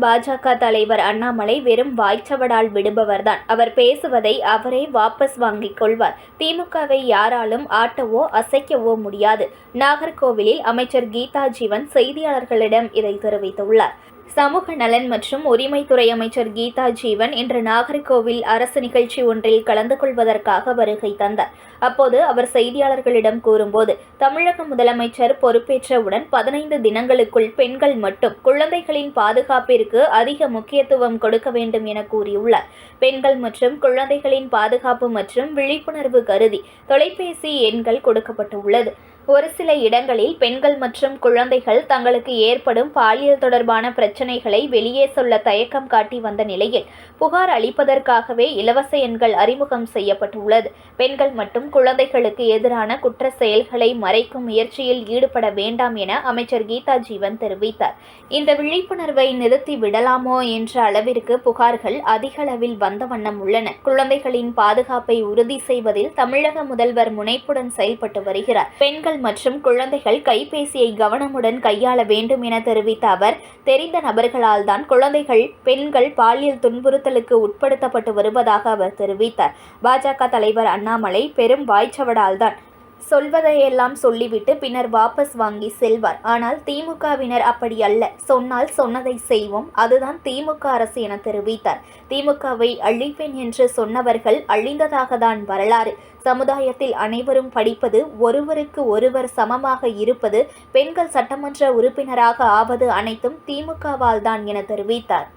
பாஜக தலைவர் அண்ணாமலை வெறும் வாய்ச்சவடால் விடுபவர்தான். அவர் பேசுவதை அவரே வாபஸ் வாங்கிக் கொள்வார். திமுகவை யாராலும் ஆட்டவோ அசைக்கவோ முடியாது. நாகர்கோவிலில் அமைச்சர் கீதா ஜீவன் செய்தியாளர்களிடம் இதை தெரிவித்துள்ளார். சமூக நலன் மற்றும் உரிமைத்துறை அமைச்சர் கீதா ஜீவன் இன்று நாகர்கோவில் அரசு நிகழ்ச்சி ஒன்றில் கலந்து கொள்வதற்காக வருகை தந்தார். அப்போது அவர் செய்தியாளர்களிடம் கூறும்போது தமிழக முதலமைச்சர் பொறுப்பேற்றவுடன் பதினைந்து தினங்களுக்குள் பெண்கள் மட்டும் குழந்தைகளின் பாதுகாப்பிற்கு அதிக முக்கியத்துவம் கொடுக்க வேண்டும் என கூறியுள்ளார். பெண்கள் மற்றும் குழந்தைகளின் பாதுகாப்பு மற்றும் விழிப்புணர்வு கருதி தொலைபேசி எண்கள் கொடுக்கப்பட்டுள்ளது. ஒரு சில இடங்களில் பெண்கள் மற்றும் குழந்தைகள் தங்களுக்கு ஏற்படும் பாலியல் தொடர்பான பிரச்சினைகளை வெளியே சொல்ல தயக்கம் காட்டி வந்த நிலையில் புகார் அளிப்பதற்காகவே இலவச எண்கள் அறிமுகம் செய்யப்பட்டுள்ளது. பெண்கள் மற்றும் குழந்தைகளுக்கு எதிரான குற்ற செயல்களை மறைக்கும் முயற்சியில் ஈடுபட வேண்டாம் என அமைச்சர் கீதா ஜீவன் தெரிவித்தார். இந்த விழிப்புணர்வை நிறுத்தி விடலாமோ என்ற அளவிற்கு புகார்கள் அதிக அளவில் வந்த வண்ணம் உள்ளன. குழந்தைகளின் பாதுகாப்பை உறுதி செய்வதில் தமிழக முதல்வர் முனைப்புடன் செயல்பட்டு வருகிறார். பெண்கள் மற்றும் குழந்தைகள் கைபேசியை கவனமுடன் கையாள வேண்டும் என தெரிவித்த அவர் தெரிந்த நபர்களால் தான் குழந்தைகள் பெண்கள் பாலியல் துன்புறுத்தலுக்கு உட்படுத்தப்பட்டு வருவதாக அவர் தெரிவித்தார். பாஜக தலைவர் அண்ணாமலை பெரும் வாய்ச்சவடால் தான் சொல்வதையெல்லாம் சொல்லிவிட்டு பின்னர் வாபஸ் வாங்கி செல்வார். ஆனால் திமுகவினர் அப்படி அல்ல. சொன்னால் சொன்னதை செய்வோம். அதுதான் திமுக அரசு என தெரிவித்தார். திமுகவை அழிப்பேன் என்று சொன்னவர்கள் அழிந்ததாக தான் வரலாறு. சமுதாயத்தில் அனைவரும் படிப்பது ஒருவருக்கு ஒருவர் சமமாக இருப்பது பெண்கள் சட்டமன்ற உறுப்பினராக ஆவது அனைத்தும் திமுகவால் தான் என தெரிவித்தார்.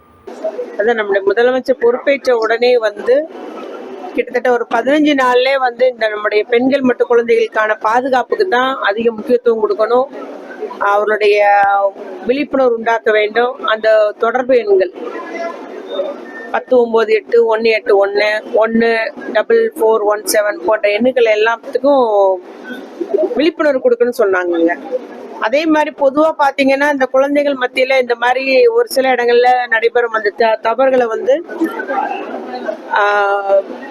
அதான் நம்முடைய முதலமைச்சர் பொறுப்பேற்ற உடனே வந்து கிட்டத்தட்ட ஒரு பதினஞ்சு நாள்லே வந்து இந்த நம்முடைய பெண்கள் மற்றும் குழந்தைகளுக்கான பாதுகாப்புக்கு தான் அதிக முக்கியத்துவம் கொடுக்கணும். அவருடைய விழிப்புணர்வு உண்டாக்க வேண்டும். அந்த தொடர்பு எண்கள் பத்து ஒன்பது எட்டு ஒன்று எட்டு ஒன்று ஒன்று டபுள் ஃபோர் ஒன் செவன் போன்ற எண்ணுகள் எல்லாத்துக்கும் விழிப்புணர்வு கொடுக்கணும்னு சொன்னாங்கங்க. அதே மாதிரி பொதுவா பாத்தீங்கன்னா இந்த குழந்தைகள் மத்தியில இந்த மாதிரி ஒரு சில இடங்கள்ல நடைபெறும் அந்த த- தவறுகளை வந்து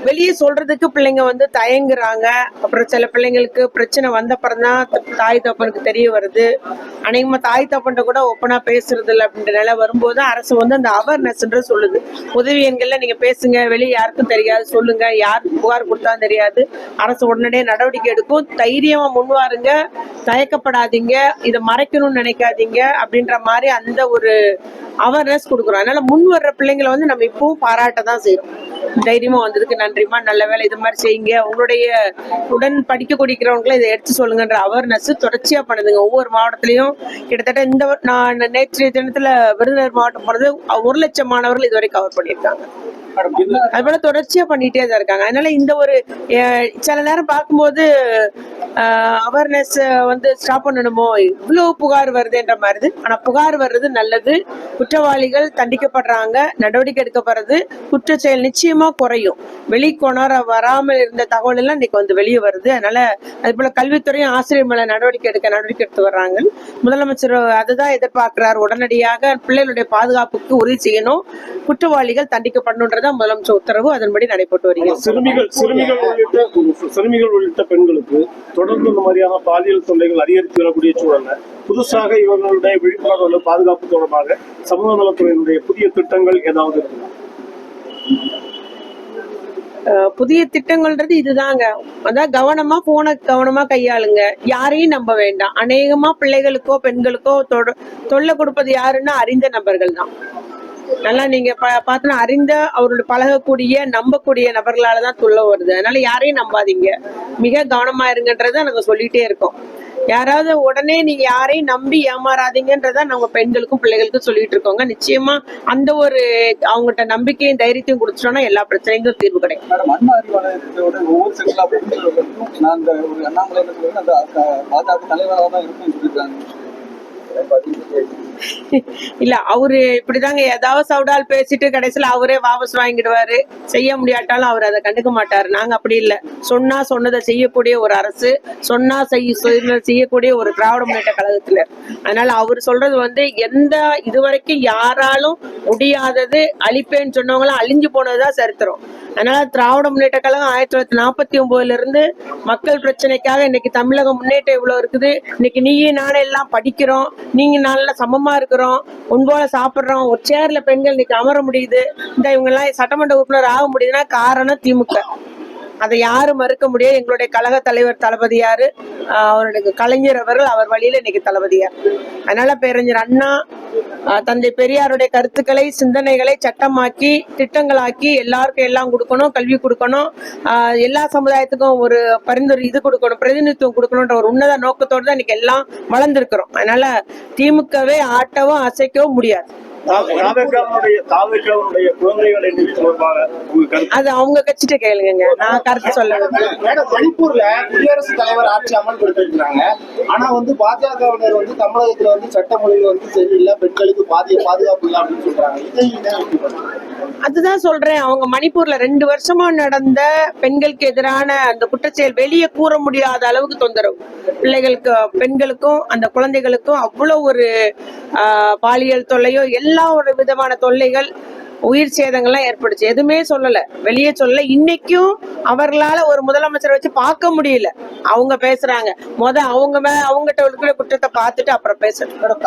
வெளியே சொல்றதுக்கு பிள்ளைங்க வந்து தயங்குறாங்க. அப்புறம் சில பிள்ளைங்களுக்கு பிரச்சனை வந்த தான் தாய் தப்பனுக்கு தெரிய வருது. அநேகமா தாய் தப்பன்ட்ட கூட ஒப்பனா பேசுறது இல்லை அப்படின்ற நிலை வரும்போது அரசு வந்து அந்த அவேர்னஸ்ன்ற சொல்லுது. உதவி எண்கள்ல நீங்க பேசுங்க வெளியே யாருக்கும் தெரியாது சொல்லுங்க. யார் புகார் கொடுத்தா தெரியாது. அரசு உடனடியே நடவடிக்கை எடுக்கும். தைரியமா முன்வாருங்க தயக்கப்படாதீங்க. இதை மறைக்கணும்னு நினைக்காதீங்க அப்படின்ற மாதிரி அந்த ஒரு அவேர்னஸ் கொடுக்குறோம். அதனால முன் வர்ற பிள்ளைங்களை வந்து நம்ம இப்பவும் பாராட்ட தான் செய்யறோம் தைரியமா வந்ததுக்கு நன்றிமா நல்ல வேலை இது மாதிரி செய்யுங்க. உங்களுடைய உடன் படிக்க குடிக்கிறவங்களை இதை எடுத்து சொல்லுங்கன்ற அவேர்னஸ் தொடர்ச்சியா பண்ணுதுங்க. ஒவ்வொரு மாவட்டத்திலையும் கிட்டத்தட்ட இந்த நான் நேற்றைய தினத்துல விருதுநகர் மாவட்டம் போனது ஒரு லட்சம் மாணவர்கள் இதுவரை கவர் பண்ணியிருக்காங்க. அது போல தொடர்ச்சியா பண்ணிட்டே தான் இருக்காங்க. அதனால இந்த ஒரு சில நேரம் பார்க்கும்போது அவேர்னஸ் வந்து ஸ்டாப் பண்ணணுமோ? இவ்வளவு புகார் வருதுன்ற மாதிரி இருக்கு. ஆனா புகார் வர்றது நல்லது. குற்றவாளிகள் தண்டிக்கப்படுறாங்க. நடவடிக்கை எடுக்கப்படுறது குற்ற செயல் நிச்சயமா குறையும். வெளிக்கொணர வராமல் இருந்த தகவல் எல்லாம் இன்னைக்கு வந்து வெளியே வருது. அதனால அது போல கல்வித்துறையும் ஆசிரியர் மேல நடவடிக்கை எடுக்க நடவடிக்கை எடுத்து வர்றாங்க. முதலமைச்சர் அதுதான் எதிர்பார்க்கிறார். உடனடியாக பிள்ளைகளுடைய பாதுகாப்புக்கு உறுதி செய்யணும். குற்றவாளிகள் தண்டிக்கப்படணுன்றதான் முதலமைச்சர் உத்தரவு. அதன்படி நடைபெற்று வருகிறது. சிறுமிகள் சிறுமிகள் உள்ளிட்ட சிறுமிகள் உள்ளிட்ட பெண்களுக்கு தொடர்ந்து இந்த மாதிரியான பாலியல் தொல்லைகள் அதிகரித்து வரக்கூடிய சூழல்ல புதுசாக இவர்களுடைய விழிப்புணர்வு பாதுகாப்பு தொடர்பாக சமூக நலத்துறையினுடைய புதிய திட்டங்கள் ஏதாவது இருக்குதா? புதிய திட்டங்கள்ன்றது இதுதாங்க. அதான் கவனமா போன கவனமா கையாளுங்க. யாரையும் நம்ப வேண்டாம். அநேகமா பிள்ளைகளுக்கோ பெண்களுக்கோ தொட- தொல்லை கொடுப்பது யாருன்னா அறிந்த நபர்கள் தான் நல்லா நீங்க பா- அறிந்த அவரோட பழகக்கூடிய நம்பக்கூடிய நபர்களால தான் துள்ள வருது அதனால யாரையும் நம்பாதீங்க. மிக கவனமா இருங்கன்றத நாங்க சொல்லிட்டே இருக்கோம். யாராவது உடனே நீங்க யாரையும் நம்பி ஏமாறாதீங்கன்றத நம்ம பெண்களுக்கும் பிள்ளைகளுக்கும் சொல்லிட்டு இருக்கோங்க. நிச்சயமா அந்த ஒரு அவங்ககிட்ட நம்பிக்கையும் தைரியத்தையும் கொடுத்துட்டோம்னா எல்லா பிரச்சனைக்கும் தீர்வு கிடைக்கும். இல்ல அவரு இப்படிதாங்க ஏதாவது சவுடால் பேசிட்டு கடைசியில அவரே வாபஸ் வாங்கிடுவாரு. செய்ய முடியாட்டாலும் அவர் அதை கண்டுக்க மாட்டாரு. நாங்க அப்படி இல்ல. சொன்னா சொன்னதை செய்யக்கூடிய ஒரு அரசு சொன்னா செய்ய செய்யக்கூடிய ஒரு திராவிட முன்னேற்ற கழகத்துல. அதனால அவர் சொல்றது வந்து எந்த இதுவரைக்கும் யாராலும் முடியாதது அழிப்பேன்னு சொன்னவங்களாம் அழிஞ்சு போனதுதான் சரித்திரம். அதனால திராவிட முன்னேற்ற கழகம் ஆயிரத்தி தொள்ளாயிரத்தி நாற்பத்தி ஒன்பதுல இருந்து மக்கள் பிரச்சனைக்காக இன்னைக்கு தமிழகம் முன்னேற்றம் இவ்வளவு இருக்குது. இன்னைக்கு நீயே நானே எல்லாம் படிக்கிறோம். நீங்க நல்ல சமமா இருக்கிறோம் உன்போல சாப்பிடுறோம் ஒரு சேர்ல பெண்கள் இன்னைக்கு அமர முடியுது. இந்த இவங்க எல்லாம் சட்டமன்ற உறுப்பினர் ஆக முடியுதுன்னா காரணம் திமுக. அதை யாரும் மறுக்க முடியாது. எங்களுடைய கழக தலைவர் தளபதியாரு அவருடைய கலைஞர் அவர்கள் அவர் வழியில இன்னைக்கு தளபதியார். அதனால பேரறிஞர் அண்ணா தந்தை பெரியாருடைய கருத்துக்களை சிந்தனைகளை சட்டமாக்கி திட்டங்களாக்கி எல்லாருக்கும் எல்லாம் கொடுக்கணும் கல்வி கொடுக்கணும். ஆஹ் எல்லா சமுதாயத்துக்கும் ஒரு பரிந்துரை இது கொடுக்கணும் பிரதிநிதித்துவம் கொடுக்கணுன்ற ஒரு உன்னத நோக்கத்தோடு தான் இன்னைக்கு எல்லாம் வளர்ந்துருக்கிறோம். அதனால திமுகவே ஆட்டவும் அசைக்கவும் முடியாது. அது அவங்க கட்சிட்ட கேளுங்க நான் கருத்து சொல்ல மணிப்பூர்ல குடியரசுத் தலைவர் ஆட்சி அமல்படுத்திருக்கிறாங்க ஆனா வந்து பாஜகவினர் வந்து தமிழகத்துல வந்து சட்ட மொழிகள் வந்து சரியில்லை பெண்களுக்கு பாதிய பாதுகாப்பு இல்லை அப்படின்னு சொல்றாங்க? அதுதான் சொல்றேன். அவங்க மணிப்பூர்ல ரெண்டு வருஷமா நடந்த பெண்களுக்கு எதிரான அந்த குற்றச்செயல் வெளியே கூற முடியாத அளவுக்கு தொந்தரவு. பிள்ளைகளுக்கு பெண்களுக்கும் அந்த குழந்தைகளுக்கும் அவ்வளவு ஒரு பாலியல் தொல்லையோ எல்லா ஒரு விதமான தொல்லைகள் உயிர் சேதங்கள்லாம் ஏற்படுச்சு. எதுவுமே சொல்லல. வெளியே சொல்லல. இன்னைக்கும் அவர்களால ஒரு முதலமைச்சரை வச்சு பார்க்க முடியல. அவங்க பேசுறாங்க. முத அவங்க மேல அவங்ககிட்ட இருக்கிற குற்றத்தை பார்த்துட்டு அப்புறம் பேசுறது.